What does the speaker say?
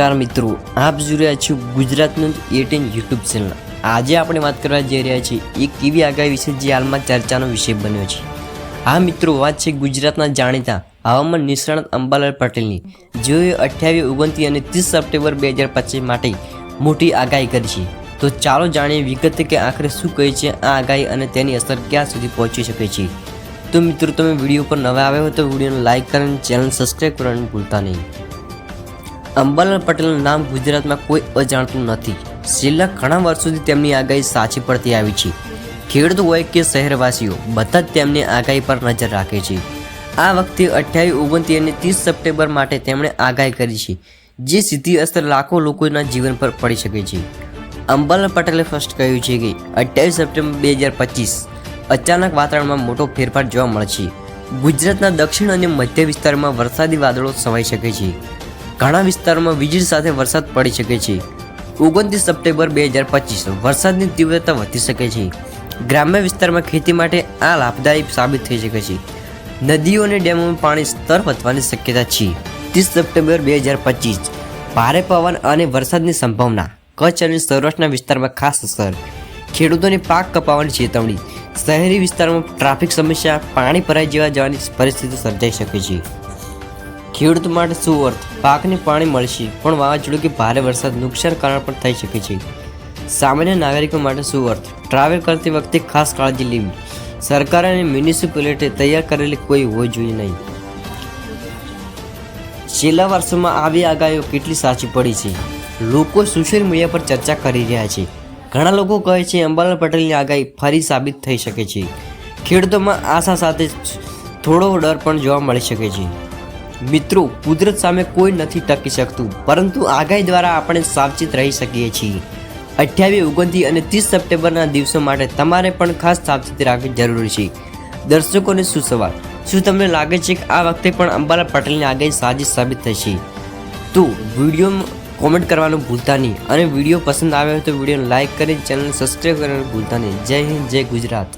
નમસ્કાર મિત્રો, આપ જોઈ રહ્યા છો ગુજરાતનું એટીન યુટ્યુબ ચેનલ આજે આપણે વાત કરવા જઈ રહ્યા છીએ એક એવી આગાહી વિશે જે હાલમાં ચર્ચાનો વિષય બન્યો છે. આ મિત્રો, વાત છે ગુજરાતના જાણીતા હવામાન નિષ્ણાત અંબાલાલ પટેલની. જેઓએ અઠ્યાવીસ, ઓગણત્રીસ અને ત્રીસ સપ્ટેમ્બર બે હજાર પચીસ માટે મોટી આગાહી કરી છે. તો ચાલો જાણીએ વિગતે કે આખરે શું કહે છે આ આગાહી અને તેની અસર ક્યાં સુધી પહોંચી શકે છે. તો મિત્રો, તમે વીડિયો પર નવા આવ્યા હોય તો વિડીયોને લાઇક કરીને ચેનલ સબસ્ક્રાઈબ કરવાનું ભૂલતા નહીં. અંબાલાલ પટેલનું નામ ગુજરાતમાં કોઈ અજાણતું નથી. છેલ્લા ઘણા વર્ષોથી તેમની આગાહી સાચી પડતી આવી છે. ખેડૂત હોય કે શહેરવાસીઓ, બધા જ તેમની આગાહી પર નજર રાખે છે. આ વખતે અઠ્યાવીસ, ઓગણત્રીસ અને ત્રીસ સપ્ટેમ્બર માટે તેમણે આગાહી કરી છે, જે સીધી અસર લાખો લોકોના જીવન પર પડી શકે છે. અંબાલાલ પટેલે ફર્સ્ટ કહ્યું છે કે, અઠ્યાવીસ સપ્ટેમ્બર બે હજાર પચીસ અચાનક વાતાવરણમાં મોટો ફેરફાર જોવા મળશે ગુજરાતના દક્ષિણ અને મધ્ય વિસ્તારમાં વરસાદી વાદળો છવાઈ શકે છે. ઘણા વિસ્તારોમાં વીજળી સાથે વરસાદ પડી શકે છે. ઓગણત્રીસ સપ્ટેમ્બર બે હજાર પચીસ વરસાદની તીવ્રતા વધી શકે છે. ગ્રામ્ય વિસ્તારમાં ખેતી માટે આ લાભદાયી સાબિત થઈ શકે છે. નદીઓ અને ડેમોમાં પાણી સ્તર વધવાની શક્યતા છે. ત્રીસ સપ્ટેમ્બર બે હજાર પચીસ, ભારે પવન અને વરસાદની સંભાવના, કચ્છ અને સૌરાષ્ટ્રના વિસ્તારમાં ખાસ અસર, ખેડૂતોને પાક કપાવવાની ચેતવણી, શહેરી વિસ્તારમાં ટ્રાફિક સમસ્યા, પાણી ભરાઈ જેવા જવાની પરિસ્થિતિ સર્જાઈ શકે છે. ખેડૂત માટે શું અર્થ પાકને પાણી મળશે, પણ વાવાઝોડું કે ભારે વરસાદ નુકસાન કારણ પણ થઈ શકે છે. સામાન્ય નાગરિકો માટે શું અર્થ ટ્રાવેલ કરતી વખતે ખાસ કાળજી લેવી. સરકાર અને મ્યુનિસિપાલિટી તૈયાર કરેલી કોઈ હોવી જોઈએ નહીં. છેલ્લા વર્ષોમાં આવી આગાહીઓ કેટલી સાચી પડી છે? લોકો સોશિયલ મીડિયા પર ચર્ચા કરી રહ્યા છે. ઘણા લોકો કહે છે, અંબાલાલ પટેલની આગાહી ફરી સાબિત થઈ શકે છે. ખેડૂતોમાં આશા સાથે થોડો ડર પણ જોવા મળી શકે છે. મિત્રો, કુદરત સામે કોઈ નથી ટકી શકતું, પરંતુ આગાહી દ્વારા આપણે સાવચેત રહી શકીએ છીએ. અઠ્યાવીસ, ઓગણત્રીસ અને ત્રીસ સપ્ટેમ્બરના દિવસો માટે તમારે પણ ખાસ સાવચેતી રાખવી જરૂરી છે. દર્શકોને શું સવાલ? શું તમને લાગે છે કે આ વખતે પણ અંબાલા પટેલની આગાહી સાચી સાબિત થશે? તો વિડીયોમાં કોમેન્ટ કરવાનું ભૂલતા નહીં અને વીડિયો પસંદ આવે તો વિડીયોને લાઇક કરી ચેનલ સબસ્ક્રાઈબ કરવાનું ભૂલતા નહીં. જય હિન્દ, જય ગુજરાત